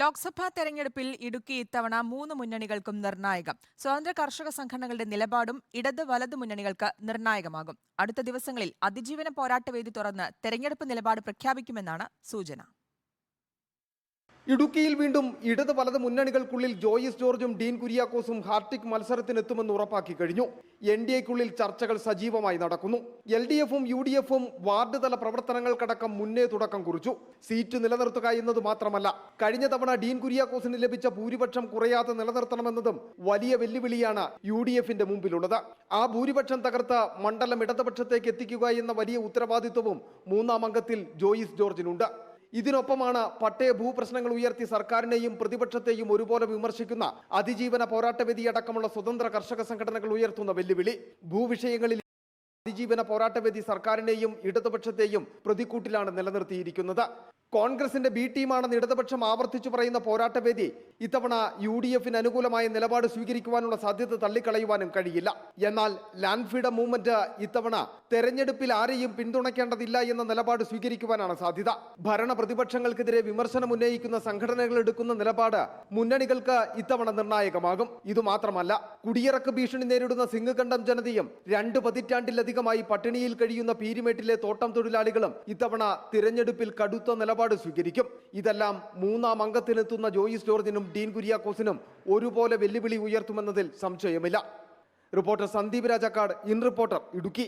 ലോക്സഭാ തെരഞ്ഞെടുപ്പിൽ ഇടുക്കി ഇത്തവണ മൂന്ന് മുന്നണികൾക്കും നിർണായകം. സ്വതന്ത്ര കർഷക സംഘടനകളുടെ നിലപാടും ഇടത് വലത് മുന്നണികൾക്ക് നിർണായകമാകും. അടുത്ത ദിവസങ്ങളിൽ അതിജീവന പോരാട്ടവേദി തുറന്ന് തെരഞ്ഞെടുപ്പ് നിലപാട് പ്രഖ്യാപിക്കുമെന്നാണ് സൂചന. ഇടുക്കിയിൽ വീണ്ടും ഇടത് വലത് മുന്നണികൾക്കുള്ളിൽ ജോയിസ് ജോർജും ഡീൻ കുര്യാക്കോസും ഹാർട്ടിക് മത്സരത്തിനെത്തുമെന്ന് ഉറപ്പാക്കി കഴിഞ്ഞു. എൻ ഡി എക്കുള്ളിൽ ചർച്ചകൾ സജീവമായി നടക്കുന്നു. എൽ ഡി എഫും യു ഡി എഫും വാർഡ് തല പ്രവർത്തനങ്ങൾക്കടക്കം മുന്നേ തുടക്കം കുറിച്ചു. സീറ്റ് നിലനിർത്തുക എന്നത് മാത്രമല്ല കഴിഞ്ഞ തവണ ഡീൻ കുര്യാക്കോസിന് ലഭിച്ച ഭൂരിപക്ഷം കുറയാതെ നിലനിർത്തണമെന്നതും വലിയ വെല്ലുവിളിയാണ് യു ഡി എഫിന്റെ മുമ്പിലുള്ളത്. ആ ഭൂരിപക്ഷം തകർത്ത് മണ്ഡലം ഇടതുപക്ഷത്തേക്ക് എത്തിക്കുക എന്ന വലിയ ഉത്തരവാദിത്വവും മൂന്നാം അംഗത്തിൽ ജോയിസ് ജോർജിനുണ്ട്. ഇതിനൊപ്പമാണ് പട്ടയ ഭൂപ്രശ്നങ്ങൾ ഉയർത്തി സർക്കാരിനെയും പ്രതിപക്ഷത്തെയും ഒരുപോലെ വിമർശിക്കുന്ന അതിജീവന പോരാട്ടവേദി അടക്കമുള്ള സ്വതന്ത്ര കർഷക സംഘടനകൾ ഉയർത്തുന്ന വെല്ലുവിളി. ഭൂവിഷയങ്ങളിൽ അതിജീവന പോരാട്ടവേദി സർക്കാരിനെയും ഇടതുപക്ഷത്തെയും പ്രതിക്കൂട്ടിലാണ് നിലനിർത്തിയിരിക്കുന്നത്. കോൺഗ്രസിന്റെ ബി ടീമാണെന്ന് ഇടതുപക്ഷം ആവർത്തിച്ചു പറയുന്ന പോരാട്ടവേദി ഇത്തവണ യു ഡി എഫിന് അനുകൂലമായ നിലപാട് സ്വീകരിക്കുവാനുള്ള സാധ്യത തള്ളിക്കളയുവാനും കഴിയില്ല. എന്നാൽ ലാൻഡ് ഫ്രീഡം മൂവ്മെന്റ് ഇത്തവണ തെരഞ്ഞെടുപ്പിൽ ആരെയും പിന്തുണയ്ക്കേണ്ടതില്ല എന്ന നിലപാട് സ്വീകരിക്കുവാനാണ് സാധ്യത. ഭരണ പ്രതിപക്ഷങ്ങൾക്കെതിരെ വിമർശനം ഉന്നയിക്കുന്ന സംഘടനകൾ എടുക്കുന്ന നിലപാട് മുന്നണികൾക്ക് ഇത്തവണ നിർണായകമാകും. ഇതുമാത്രമല്ല കുടിയിറക്ക് ഭീഷണി നേരിടുന്ന സിംഗുകണ്ഠം ജനതയും രണ്ട് പതിറ്റാണ്ടിലധികമായി പട്ടിണിയിൽ കഴിയുന്ന പീരിമേട്ടിലെ തോട്ടം തൊഴിലാളികളും ഇത്തവണ തിരഞ്ഞെടുപ്പിൽ കടുത്ത നിലപാട് സ്വീകരിക്കും. ഇതെല്ലാം മൂന്നാം അംഗത്തിനെത്തുന്ന ജോയിസ് ജോർജിനും ഡീൻ കുര്യാക്കോസിനും ഒരുപോലെ വെല്ലുവിളി ഉയർത്തുമെന്നതിൽ സംശയമില്ല. Reporter Sandeep Rajakkad in reporter Idukki.